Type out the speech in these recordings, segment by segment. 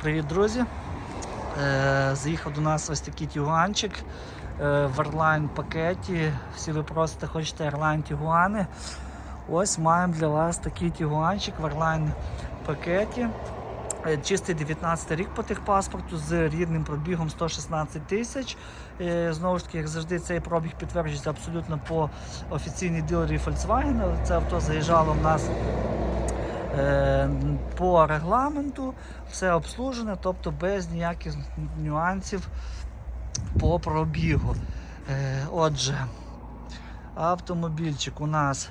Привіт, друзі! Е, Заїхав до нас ось такий тюганчик е, в Airline пакеті. Всі ви просите, хочете Airline Тігуани. Ось маємо для вас такий тюганчик в Airline пакеті. Е, Чистий 19 рік по техпаспорту з рідним пробігом 116 тисяч. Знову ж таки, як завжди, цей пробіг підтверджується абсолютно по офіційній дилері Volkswagen. Це авто заїжджало в нас по регламенту все обслужене, тобто без ніяких нюансів по пробігу. Е, Отже, автомобільчик у нас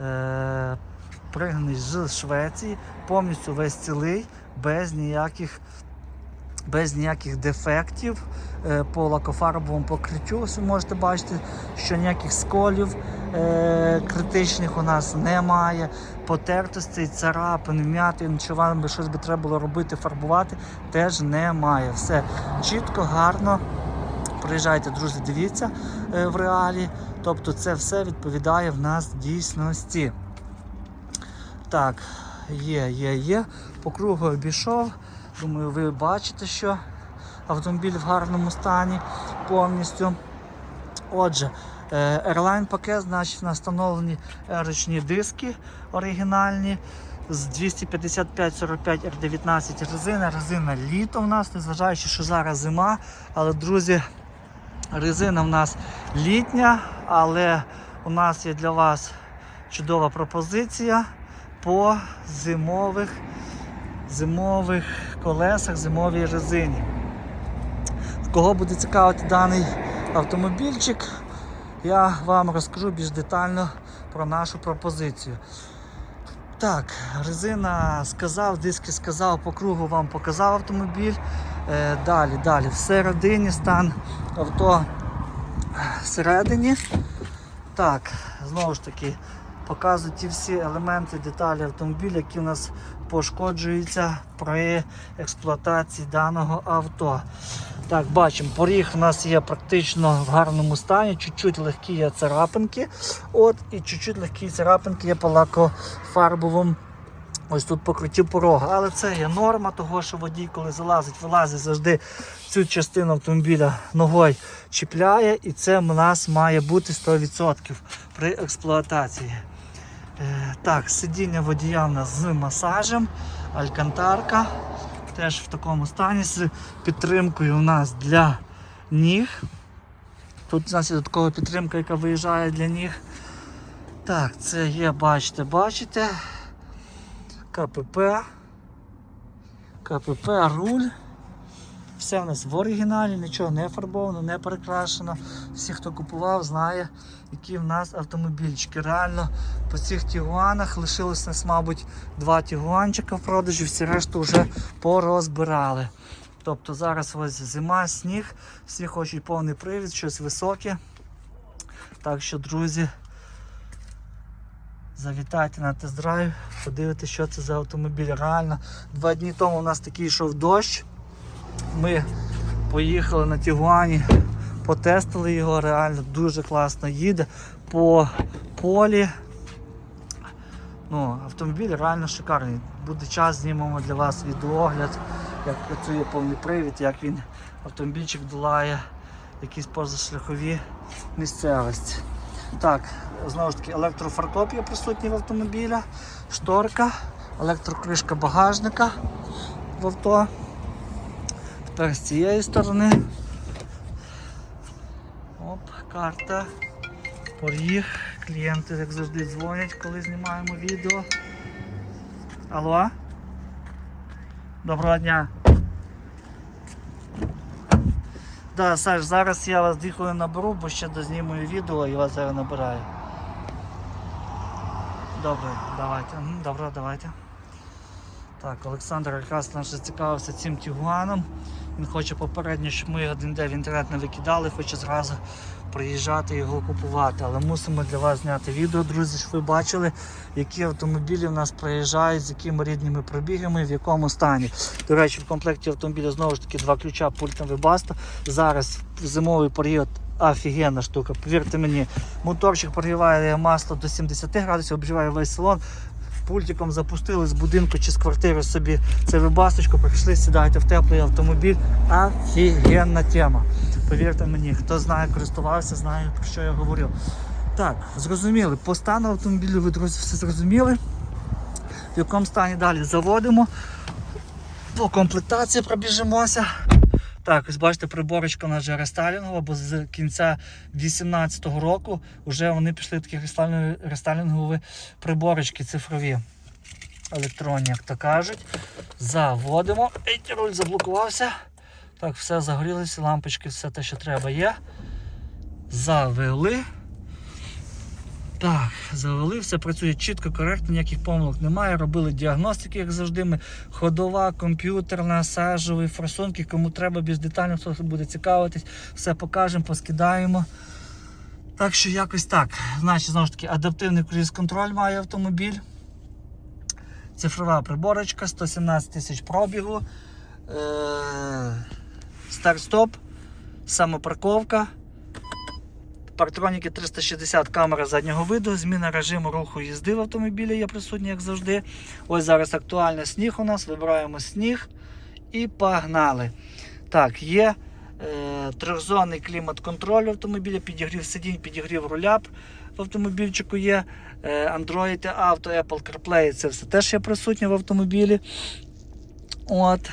е, пригнаний з Швеції, повністю весь цілий, без ніяких без ніяких дефектів е, по лакофарбовому покриттю. Ви можете бачити, що ніяких сколів е, критичних у нас немає. Потертостей, царапин, вмятин, чи вам би щось би треба було робити, фарбувати, теж немає. Все чітко, гарно. Приїжджайте, друзі, дивіться е, в реалі. Тобто це все відповідає в нас дійсності. Так, є, є, є. По кругу обійшов. Думаю, ви бачите, що автомобіль в гарному стані повністю. Отже, Airline пакет, значить, встановлені ручні диски оригінальні з 255-45 R19 резина. Резина літо в нас, незважаючи, що зараз зима. Але, друзі, резина в нас літня, але у нас є для вас чудова пропозиція по зимових зимових колесах, зимовій резині. Кого буде цікавити даний автомобільчик, я вам розкажу більш детально про нашу пропозицію. Так, резина сказав, диски сказав, по кругу вам показав автомобіль. Е, далі, далі, всередині стан авто всередині. Так, знову ж таки, показую ті всі елементи, деталі автомобіля, які у нас пошкоджуються при експлуатації даного авто. Так, бачимо, поріг у нас є практично в гарному стані, чуть-чуть легкі є царапинки. От, і чуть-чуть легкі царапинки є по лакофарбовому Ось тут покриттю порога. Але це є норма того, що водій, коли залазить, вилазить, завжди цю частину автомобіля ногою чіпляє, і це в нас має бути 100% при експлуатації. Е, так, сидіння водія в нас з масажем, алькантарка. Теж в такому стані з підтримкою у нас для ніг. Тут у нас є додаткова підтримка, яка виїжджає для ніг. Так, це є, бачите, бачите. КПП. КПП, руль. Все в нас в оригіналі, нічого не фарбовано, не перекрашено. Всі, хто купував, знає, які в нас автомобільчики. Реально по цих тігуанах лишилось нас, мабуть, два тігуанчика в продажі, всі решту вже порозбирали. Тобто зараз ось зима, сніг, всі хочуть повний привід, щось високе. Так що, друзі, завітайте на тест-драйв, подивитися, що це за автомобіль. Реально, два дні тому у нас такий йшов дощ. Ми поїхали на Тігуані, потестили його, реально дуже класно їде по полі. Ну, Автомобіль реально шикарний. Буде час, знімемо для вас відеогляд, як працює повний привід, як він автомобільчик долає якісь позашляхові місцевості. Так, знову ж таки, електрофаркоп є присутній в автомобіля, шторка, електрокришка багажника в авто. Тепер з цієї сторони. Карта. Поріг. Клієнти, як завжди, дзвонять, коли знімаємо відео. Алло? Доброго дня. Да, Саш, зараз я вас дві хвилини наберу, бо ще дознімую відео і вас зараз набираю. Добре, давайте. Добре, давайте. Так, Олександр якраз наш зацікавився цим тігуаном. Він хоче попередньо, щоб ми один день в інтернет не викидали, хоче зразу приїжджати і його купувати. Але мусимо для вас зняти відео, друзі, щоб ви бачили, які автомобілі в нас приїжджають, з якими рідними пробігами, в якому стані. До речі, в комплекті автомобіля знову ж таки два ключа, пульт на вибаста. Зараз в зимовий період офігенна штука. Повірте мені, моторчик прогріває масло до 70 градусів, обживає весь салон. Пультиком запустили з будинку чи з квартири собі це вибасочку, прийшли, сідаєте в теплий автомобіль. Офігенна тема. Повірте мені, хто знає, користувався, знає про що я говорив. Так, зрозуміли, по стану автомобілю ви, друзі, все зрозуміли. В якому стані далі заводимо. По комплектації пробіжимося. Так, ось бачите, приборочка у нас вже рестайлінгова, бо з кінця 2018 року вже вони пішли такі рестайлінгові, приборочки цифрові. Електронні, як то кажуть. Заводимо. Ей, руль заблокувався. Так, все загорілося, лампочки, все те, що треба є. Завели. Так, завели, все працює чітко, коректно, ніяких помилок немає. Робили діагностики, як завжди. Ми ходова, комп'ютерна, сажові, форсунки. Кому треба більш детально, хто буде цікавитись, все покажемо, поскидаємо. Так що якось так. Значить, знову ж таки, адаптивний круїз-контроль має автомобіль. Цифрова приборочка, 117 тисяч пробігу. Е- Старт-стоп, самопарковка. Партроніки 360 камера заднього виду, зміна режиму руху їзди в автомобілі є присутня, як завжди. Ось зараз актуальний сніг у нас. Вибираємо сніг і погнали. Так, є е, трьохзонний клімат-контроль в автомобілі, підігрів сидінь, підігрів руля в автомобільчику є. Е, Android Auto, Apple CarPlay, це все теж є присутнє в автомобілі. От.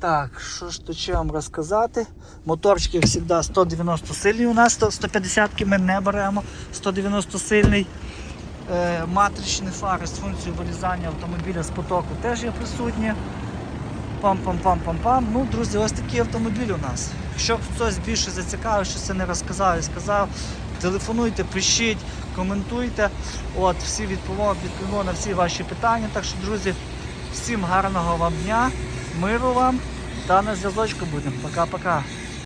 Так, що ж тут ще вам розказати? Моторчики, завжди, 190 сильний у нас, 150 ми не беремо, 190 сильний. Е, матричні фари з функцією вирізання автомобіля з потоку теж є присутні. Пам-пам-пам-пам-пам. Ну, друзі, ось такий автомобіль у нас. Якщо хтось більше зацікавив, що це не розказав і сказав, телефонуйте, пишіть, коментуйте. От, всі відповімо, відповімо на всі ваші питання. Так що, друзі, всім гарного вам дня, миру вам та на зв'язочку будемо. Пока-пока.